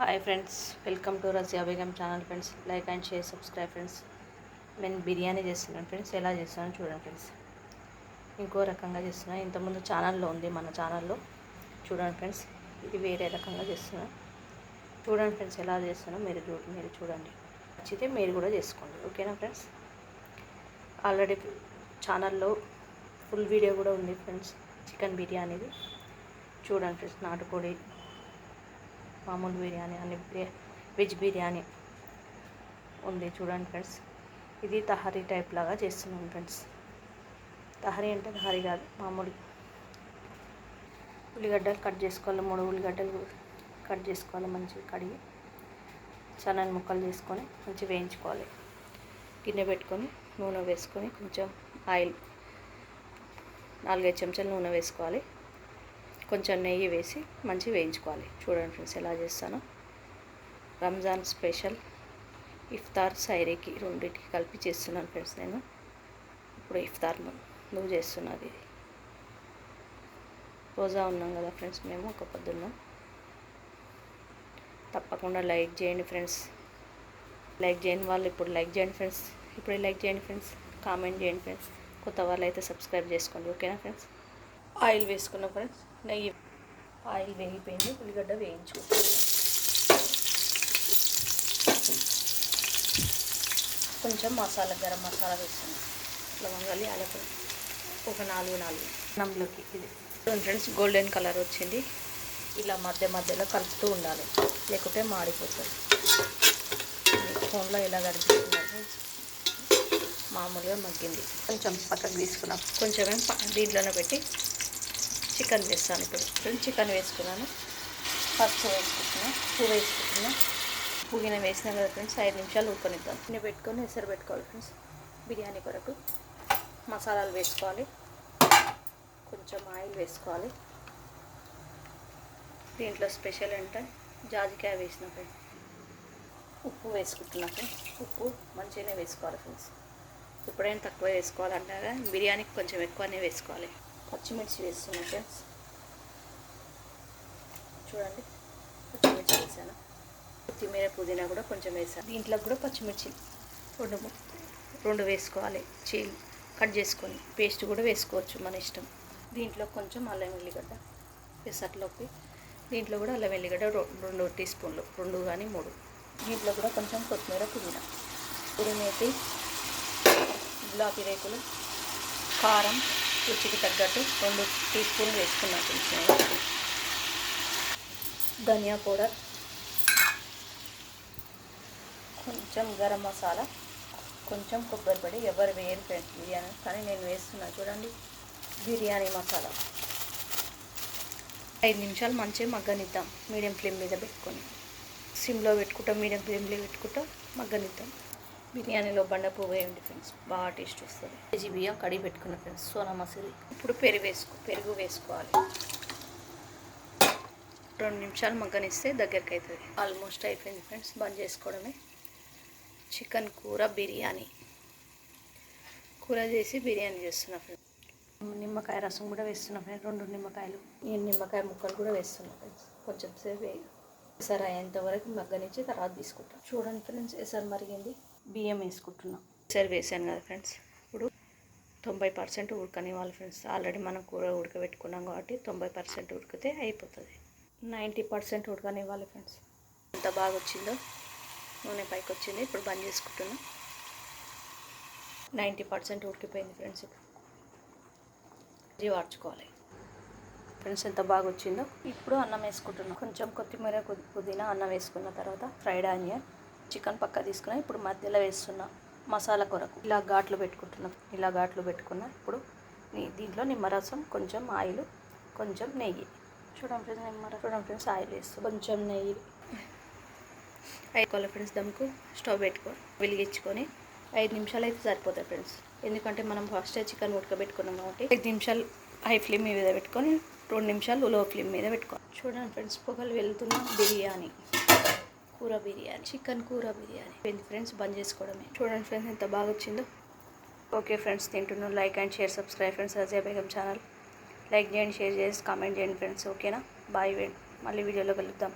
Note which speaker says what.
Speaker 1: Hi friends welcome to Razia Begum channel friends like and share subscribe friends నేను బిర్యానీ చేస్తున్నాను friends ఎలా చేస్తానో చూడండి ఫ్రెండ్స్ ఇంకో రకంగా చేస్తున్నాను ఇంతకుముందు ఛానల్లో ఉంది మన ఛానల్లో చూడండి ఫ్రెండ్స్ ఇది వేరే రకంగా చేస్తున్నా. చూడండి ఫ్రెండ్స్ ఎలా చేస్తానో మీరు చూ మీరు చూడండి. నచ్చితే మీరు కూడా చేసుకోండి. ఓకేనా ఫ్రెండ్స్ ఆల్రెడీ ఛానల్లో ఫుల్ వీడియో కూడా ఉంది ఫ్రెండ్స్ చికెన్ బిర్యానీది చూడండి ఫ్రెండ్స్ నాటుకోడి మామూలు బిర్యానీ అని వెజ్ బిర్యానీ ఉంది చూడండి ఫ్రెండ్స్. ఇది తహరి టైప్ లాగా చేస్తున్నాం ఫ్రెండ్స్. తహరి అంటే తహరి కాదు మామూలు ఉల్లిగడ్డలు కట్ చేసుకోవాలి మూడు ఉల్లిగడ్డలు కట్ చేసుకోవాలి మంచిగా కడిగి సన్నని ముక్కలు చేసుకొని మంచిగా వేయించుకోవాలి. గిన్నె పెట్టుకొని నూనె వేసుకొని కొంచెం ఆయిల్ నాలుగైదు చెంచాలు నూనె వేసుకోవాలి. కొంచెం నెయ్యి వేసి మంచిగా వేయించుకోవాలి. చూడండి ఫ్రెండ్స్ ఎలా చేస్తానో. రంజాన్ స్పెషల్ ఇఫ్తార్ సైరీకి రెండింటికి కలిపి చేస్తున్నాను ఫ్రెండ్స్ నేను. ఇప్పుడు ఇఫ్తార్ నువ్వు చేస్తున్నది ఇది. రోజా ఉన్నాం కదా ఫ్రెండ్స్ మేము ఒక పొద్దున్నాం. తప్పకుండా లైక్ చేయండి ఫ్రెండ్స్. లైక్ చేయని వాళ్ళు ఇప్పుడు లైక్ చేయండి ఫ్రెండ్స్. ఇప్పుడు లైక్ చేయండి ఫ్రెండ్స్. కామెంట్ చేయండి ఫ్రెండ్స్. కొత్త వాళ్ళు అయితే సబ్స్క్రైబ్ చేసుకోండి. ఓకేనా ఫ్రెండ్స్? ఆయిల్ వేసుకున్నాం ఫ్రెండ్స్ నెయ్యి ఆయిల్ వేగిపోయింది ఉల్లిగడ్డ వేయించుకుంటాం కొంచెం మసాలా గరం మసాలా వేస్తున్నాం లవంగాలు యాలకులు ఒక నాలుగు నాలుగు. నమ్లోకి ఇది. ఫ్రెండ్స్ గోల్డెన్ కలర్ వచ్చింది. ఇలా మధ్య మధ్యలో కలుపుతూ ఉండాలి. లేకుంటే మాడిపోతుంది. ఫోన్లో ఇలా కనిపిస్తున్నారు ఫ్రెండ్స్. మామూలుగా మగ్గింది. కొంచెం పక్కకు తీసుకున్నాం. కొంచెం దీంట్లోనే పెట్టి చికెన్ వేస్తాను ఇప్పుడు. ఫ్రెండ్స్ చికెన్ వేసుకున్నాను. పసుపు వేసుకుంటున్నాను ఉప్పు వేసుకుంటున్నాను పుదీనా వేసిన కదా ఫ్రెండ్స్ ఐదు నిమిషాలు ఉడకనిద్దాం. గిన్నె పెట్టుకొని ఎసరు పెట్టుకోవాలి ఫ్రెండ్స్. బిర్యానీ కొరకు మసాలాలు వేసుకోవాలి. కొంచెం ఆయిల్ వేసుకోవాలి. దీంట్లో స్పెషల్ అంటే జాజికాయ వేసిన ఫ్రెండ్స్. ఉప్పు వేసుకుంటున్నా ఫ్రెండ్స్. ఉప్పు మంచిగానే వేసుకోవాలి ఫ్రెండ్స్. ఎప్పుడైనా తక్కువ వేసుకోవాలంటే బిర్యానీకి కొంచెం ఎక్కువనే వేసుకోవాలి. పచ్చిమిర్చి వేస్తున్నా ఫ్రెండ్స్. చూడండి పచ్చిమిర్చి వేసాను. కొత్తిమీర పుదీనా కూడా కొంచెం వేసాను. దీంట్లో కూడా పచ్చిమిర్చి రెండు రెండు వేసుకోవాలి. చీల్ కట్ చేసుకొని పేస్ట్ కూడా వేసుకోవచ్చు మన ఇష్టం. దీంట్లో కొంచెం అల్లం వెల్లిగడ్డ పెసట్లోకి దీంట్లో కూడా అల్లం వెల్లిగడ్డ రెండు టీ స్పూన్లు రెండు కానీ మూడు. దీంట్లో కూడా కొంచెం కొత్తిమీర పుదీనా. ఉరిమేతి గులాబీ రేకులు కారం రుచికి తగ్గట్టు రెండు టీ స్పూన్లు వేసుకున్నాను కొంచెం. ధనియా పౌడర్. కొంచెం గరం మసాలా. కొంచెం కొబ్బరి పొడి. ఎవరు వేయరు ఫ్రెండ్స్ బిర్యానీ. కానీ నేను వేస్తున్నా. చూడండి. బిర్యానీ మసాలా. ఐదు నిమిషాలు మంచిగా మగ్గనిద్దాం. మీడియం ఫ్లేమ్ మీద పెట్టుకొని. సిమ్లో పెట్టుకుంటాం. మీడియం ఫ్లేమ్లో పెట్టుకుంటాం. మగ్గనిద్దాం. బిర్యానీలో బండ పువ్వు వేయండి ఫ్రెండ్స్. బాగా టేస్ట్ వస్తుంది. కేజీ బియ్యం కడిగి పెట్టుకున్న ఫ్రెండ్స్. సోనా మసూరి. ఇప్పుడు పెరుగు వేసుకో పెరుగు వేసుకోవాలి. రెండు నిమిషాలు మగ్గనిస్తే దగ్గరికి అవుతుంది ఆల్మోస్ట్ అయిపోయింది ఫ్రెండ్స్. బంద్ చేసుకోవడమే. చికెన్ కూర బిర్యానీ. కూర చేసి బిర్యానీ చేస్తున్నా ఫ్రెండ్స్. నిమ్మకాయ రసం కూడా వేస్తున్నా ఫ్రెండ్స్. రెండు నిమ్మకాయలు. ఈ నిమ్మకాయ ముక్కలు కూడా వేస్తున్నా ఫ్రెండ్స్. కొంచెం సేపు వేయ. ఎసరు అయ్యేంత వరకు మగ్గనిచ్చి తర్వాత తీసుకుంటాం. చూడండి ఫ్రెండ్స్ ఎసరు మరిగింది. బియ్యం వేసుకుంటున్నా. ఎసరు వేసాను కదా ఫ్రెండ్స్. ఇప్పుడు తొంభై పర్సెంట్ ఉడకనివ్వాలి ఫ్రెండ్స్. ఆల్రెడీ మనం కూర ఉడకబెట్టుకున్నాం కాబట్టి తొంభై పర్సెంట్ ఉడికితే అయిపోతుంది. నైంటీ పర్సెంట్ ఉడకనివ్వాలి ఫ్రెండ్స్. ఎంత బాగా వచ్చిందో నూనె పైకి వచ్చింది ఇప్పుడు బంద్ చేసుకుంటున్నా. నైంటీ పర్సెంట్ ఉడికిపోయింది ఫ్రెండ్స్ ఇప్పుడు. ఇది వాడ్చుకోవాలి ఫ్రెండ్స్ ఎంత బాగా వచ్చిందో ఇప్పుడు అన్నం వేసుకుంటున్నాం. కొంచెం కొత్తిమీర పుదీనా అన్నం వేసుకున్న తర్వాత ఫ్రైడ్ ఆనియన్ చికెన్ పక్క తీసుకున్నా ఇప్పుడు మధ్యలో వేస్తున్నా మసాలా కొరకు. ఇలా ఘాట్లు పెట్టుకుంటున్నాం ఇలా ఘాట్లు పెట్టుకున్నా ఇప్పుడు దీంట్లో నిమ్మరసం కొంచెం ఆయిల్ కొంచెం నెయ్యి. చూడండి ఫ్రెండ్స్ నిమ్మరసం. చూడండి ఫ్రెండ్స్ ఆయిల్ వేస్తాం కొంచెం నెయ్యి. అయిపోవాలి ఫ్రెండ్స్ దమ్కు స్టవ్ పెట్టుకో వెలిగించుకొని ఐదు నిమిషాలు అయితే సరిపోతాయి ఫ్రెండ్స్. ఎందుకంటే మనం ఫస్ట్ చికెన్ ఉడకబెట్టుకున్నాం కాబట్టి ఐదు నిమిషాలు హై ఫ్లేమ్ మీద పెట్టుకొని రెండు నిమిషాలు లో ఫ్లేమ్ మీద పెట్టుకోవాలి చూడండి ఫ్రెండ్స్ పొగలు వెళ్తున్న బిర్యానీ. కూర బిర్యానీ చికెన్ కూర బిర్యానీ. ఏంటి ఫ్రెండ్స్ బంద్ చేసుకోవడమే. చూడండి ఫ్రెండ్స్ ఎంత బాగా వచ్చిందో. ఓకే ఫ్రెండ్స్ తింటున్నాను like and share subscribe friends Ajay Begum channel like చేయండి షేర్ చేసి కామెంట్ చేయండి ఫ్రెండ్స్ ఓకేనా బాయ్ మళ్ళీ వీడియోలో కలుద్దాం.